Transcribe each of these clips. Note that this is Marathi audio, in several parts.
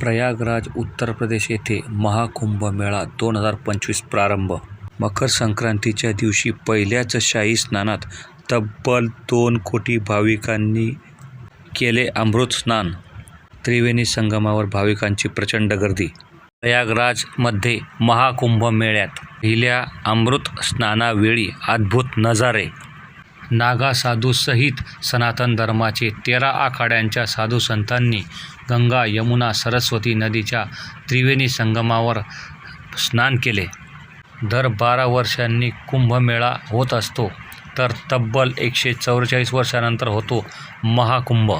प्रयागराज उत्तर प्रदेश येथे महाकुंभ मेळा दोन हजार पंचवीस प्रारंभ. मकर संक्रांतीच्या दिवशी पहिल्याच शाही स्नानात तब्बल दोन कोटी भाविकांनी केले अमृत स्नान. त्रिवेणी संगमावर भाविकांची प्रचंड गर्दी. प्रयागराजमध्ये महाकुंभ मेळ्यात. पहिल्या अमृत स्नानावेळी अद्भुत नजारे. नागा साधूसहित सनातन धर्माचे तेरा आखाड्यांच्या साधू संतांनी गंगा यमुना सरस्वती नदीच्या त्रिवेणी संगमावर स्नान केले. दर बारा वर्षांनी कुंभमेळा होत असतो तर तब्बल एकशे चौवेचाळीस वर्षानंतर होतो महाकुंभ.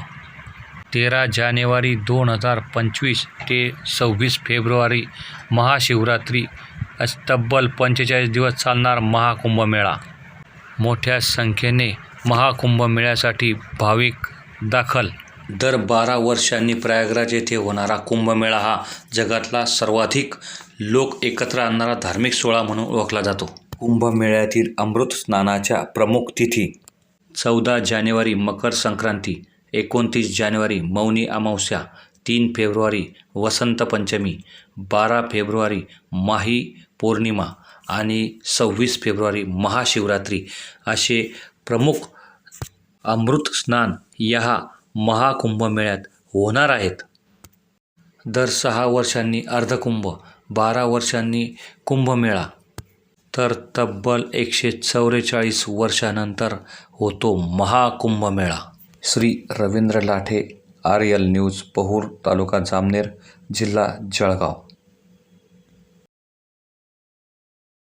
तेरा जानेवारी दोन हजार पंचवीस ते सव्वीस फेब्रुवारी महाशिवरात्री अस तब्बल पंचेचाळीस दिवस चालणार महाकुंभमेळा. मोठ्या संख्येने महाकुंभमेळ्यासाठी भाविक दाखल. दर बारा वर्षांनी प्रयागराज येथे होणारा कुंभमेळा हा जगातला सर्वाधिक लोक एकत्र आणणारा धार्मिक सोहळा म्हणून ओळखला जातो. कुंभमेळ्यातील अमृत स्नानाच्या प्रमुख तिथी चौदा जानेवारी मकर संक्रांती एकोणतीस जानेवारी मौनी अमावस्या तीन फेब्रुवारी वसंत पंचमी बारा फेब्रुवारी माही पौर्णिमा आणि सव्वीस फेब्रुवारी महाशिवरात्री असे प्रमुख अमृत स्नान या महाकुंभमेळ्यात होणार आहेत. दर सहा वर्षांनी अर्धकुंभ बारा वर्षांनी कुंभमेळा. तर तब्बल एकशे चौवेचाळीस वर्षानंतर होतो Mahakumbh Mela. Shri Ravindra Lathe R L news Pahur तालुका जामनेर जिल्हा जळगाव.